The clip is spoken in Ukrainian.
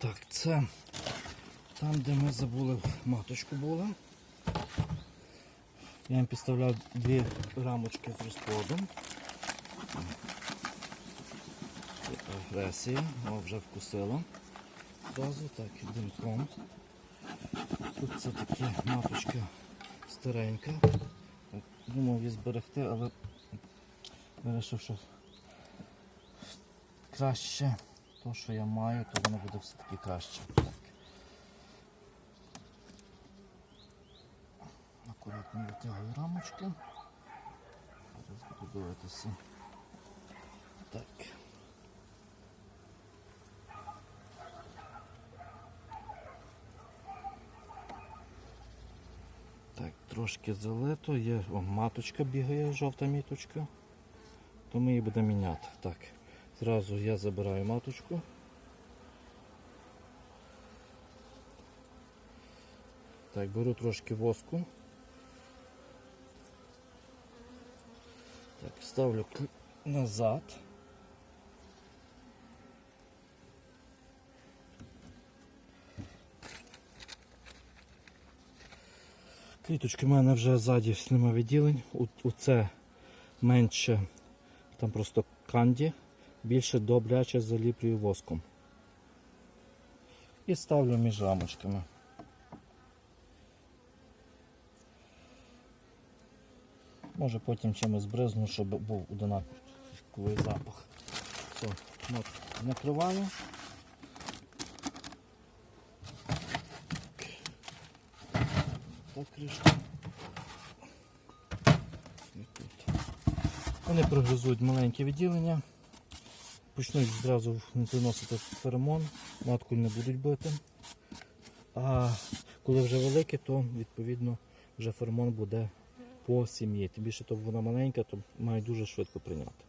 Так, це там, де ми забули маточку була. Я їм підставляв дві рамочки з розплодом. Агресія, о, вже вкусила. Зразу так, динком. Тут це такі маточка старенька. Думав її зберегти, але вирішив, що краще то, що я маю, то воно буде все-таки краще. Акуратно витягую рамочки. Зараз буду дивитися. Так. Так, трошки залито, є о, маточка бігає, жовта міточка. То ми її будемо міняти. Так, зразу я забираю маточку. Так, беру трошки воску. Так, ставлю назад. Кліточки в мене вже ззаді нема відділень. У, у це менше, там просто канді, більше добряче заліплюю воском. І ставлю між рамочками. Може потім чимось бризну, щоб був одинаковий запах. Все, накриваю. Так. Вони прогризують маленьке відділення. Почнуть зразу приносити феромон, матку не будуть бити. А коли вже велике, то відповідно вже феромон буде по сім'ї. Тим більше то вона маленька, то має дуже швидко прийняти.